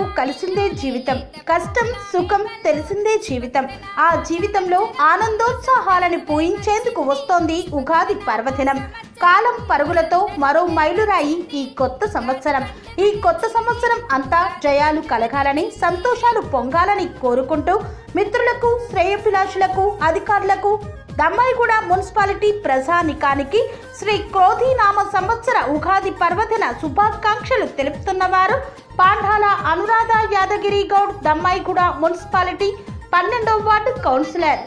కలిసిందే జీవితం కష్టం సుఖం తెలిసిందే జీవితం. ఆ జీవితంలో ఆనందోత్సాహాలను పూయించేందుకు వస్తోంది ఉగాది పర్వదినం. కాలం పరుగులతో మరో మైలురాయి ఈ కొత్త సంవత్సరం. ఈ కొత్త సంవత్సరం అంతా జయాలు కలగాలని సంతోషాలు పొంగాలని కోరుకుంటూ మిత్రులకు శ్రేయభిలాషులకు అధికారులకు దమ్మాయిగూడ మున్సిపాలిటీ ప్రజానికానికి శ్రీ క్రోధీనామ సంవత్సర ఉగాది పర్వదిన శుభాకాంక్షలు తెలుపుతున్నవారు పాండాల అనురాధ యాదగిరి గౌడ్ దమ్మాయిగూడ మున్సిపాలిటీ పన్నెండవ వార్డు కౌన్సిలర్.